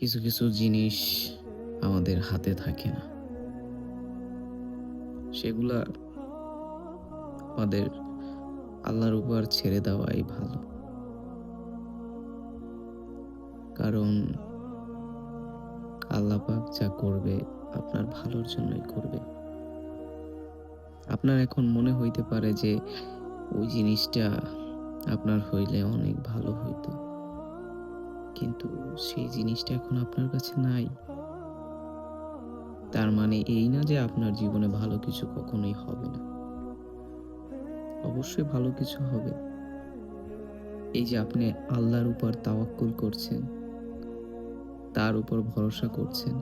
কিছু কিছু জিনিস আমাদের হাতে থাকে না। সেগুলা আমাদের আল্লাহর উপর ছেড়ে দেওয়াই ভালো। কারণ আল্লাহ পাক যা করবে আপনার ভালোর জন্যই করবে। আপনার এখন মনে হইতে পারে যে ওই জিনিসটা আপনার হইলে অনেক ভালো হইতো। কিন্তু সেই জিনিসটা এখন আপনার কাছে নাই। তার মানে এই না যে আপনার জীবনে ভালো কিছু কখনোই হবে না। অবশ্যই ভালো কিছু হবে। এই যে আপনি আল্লাহর উপর তাওয়াক্কুল করছেন, তার উপর ভরসা করছেন,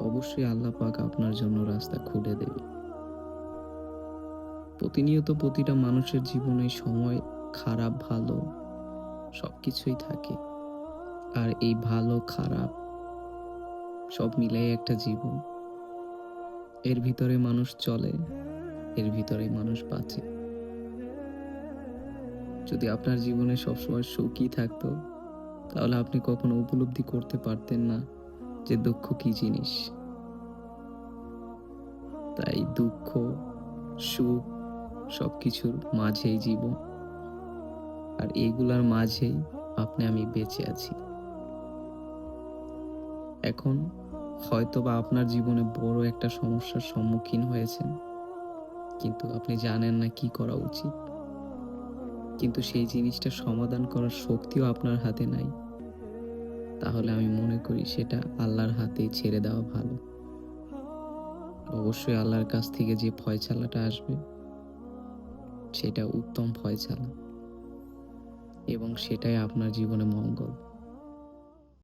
অবশ্যই আল্লাহ পাক আপনার জন্য রাস্তা খুলে দেবে। প্রতিনিয়ত প্রতিটা মানুষের জীবনে সময় খারাপ, ভালো সবকিছুই থাকে। আর এই ভালো, খারাপ, সব মিলাই একটা জীবন। এর ভিতরে মানুষ চলে, এর ভিতরে মানুষ বাঁচে। যদি আপনার জীবনে সবসময় সুখই থাকতো, তাহলে আপনি কখনো উপলব্ধি করতে পারতেন না যে দুঃখ কি জিনিস। তাই দুঃখ, সুখ সবকিছুর মাঝেই জীবন। আর এইগুলার মাঝেই আপনি আমি বেঁচে আছি। এখন হয়তোবা আপনার জীবনে বড় একটা সমস্যার সম্মুখীন হয়েছেন, কিন্তু আপনি জানেন না কি করা উচিত। কিন্তু সেই জিনিসটা সমাধান করার শক্তিও আপনার হাতে নাই। তাহলে আমি মনে করি সেটা আল্লাহর হাতেই ছেড়ে দেওয়া ভালো। অবশ্যই আল্লাহর কাছ থেকে যে ফয়সালাটা আসবে, সেটা উত্তম ফয়সালা। এবং সেটাই আপনার জীবনে মঙ্গল।